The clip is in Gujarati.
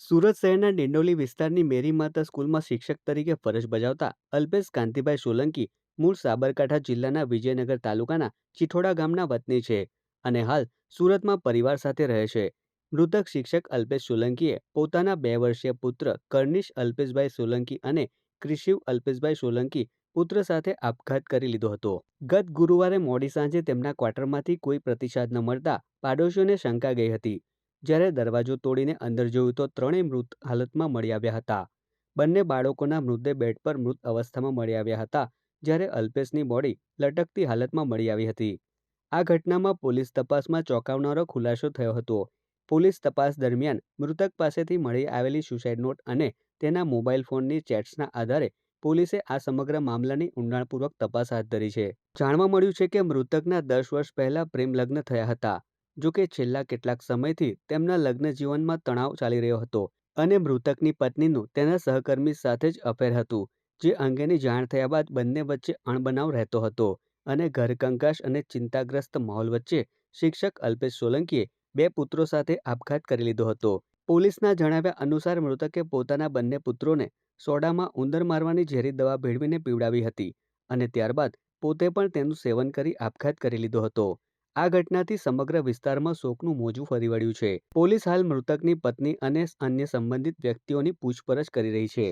સુરત શહેરના ડિંડોલી વિસ્તારની મેરી માતા સ્કૂલમાં શિક્ષક તરીકે ફરજ બજાવતા અલ્પેશ કાંતિભાઈ સોલંકી મૂળ સાબરકાંઠા જિલ્લાના વિજયનગર તાલુકાના ચિઠોડા ગામના વતની છે અને હાલ સુરતમાં પરિવાર સાથે રહે છે. મૃતક શિક્ષક અલ્પેશ સોલંકીએ પોતાના બે વર્ષીય પુત્ર કર્નિશ અલ્પેશભાઈ સોલંકી અને ક્રિશિવ અલ્પેશભાઈ સોલંકી પુત્ર સાથે આપઘાત કરી લીધો હતો. ગત ગુરુવારે મોડી સાંજે તેમના ક્વાર્ટરમાંથી કોઈ પ્રતિસાદ ન મળતા પાડોશીઓને શંકા ગઈ હતી. જ્યારે દરવાજો તોડીને અંદર જોયું તો ત્રણેય મૃત હાલતમાં મળી આવ્યા હતા. બંને બાળકોના મૃતદેહ બેડ પર મૃત અવસ્થામાં મળી આવ્યા હતા, જ્યારે અલ્પેશની બોડી લટકતી હાલતમાં મળી આવી હતી. આ ઘટનામાં પોલીસ તપાસમાં ચોંકાવનારો ખુલાસો થયો હતો. પોલીસ તપાસ દરમિયાન મૃતક પાસેથી મળી આવેલી સુસાઇડ નોટ અને તેના મોબાઈલ ફોનની ચેટ્સના આધારે પોલીસે આ સમગ્ર મામલાની ઊંડાણપૂર્વક તપાસ હાથ ધરી છે. જાણવા મળ્યું છે કે મૃતકના દસ વર્ષ પહેલા પ્રેમ લગ્ન થયા હતા. જો કે છેલ્લા કેટલાક સમયથી તેમના લગ્ન જીવનમાં તણાવ ચાલી રહ્યો હતો અને મૃતકની પત્નીનું તેના સહકર્મી સાથે જ અફેર હતું, જે અંગેની જાણ થયા બાદ બંને વચ્ચે અણબનાવ રહેતો હતો અને ઘરકંકાશ અને ચિંતાગ્રસ્ત માહોલ વચ્ચે શિક્ષક અલ્પેશ સોલંકીએ બે પુત્રો સાથે આપઘાત કરી લીધો હતો. પોલીસના જણાવ્યા અનુસાર મૃતકે પોતાના બંને પુત્રોને સોડામાં ઉંદર મારવાની ઝેરી દવા ભેળવીને પીવડાવી હતી અને ત્યારબાદ પોતે પણ તેનું સેવન કરી આપઘાત કરી લીધો હતો. આ ઘટનાથી સમગ્ર વિસ્તારમાં શોકનું મોજું ફરી વળ્યું છે. પોલીસ હાલ મૃતકની પત્ની અને અન્ય સંબંધિત વ્યક્તિઓની પૂછપરછ કરી રહી છે.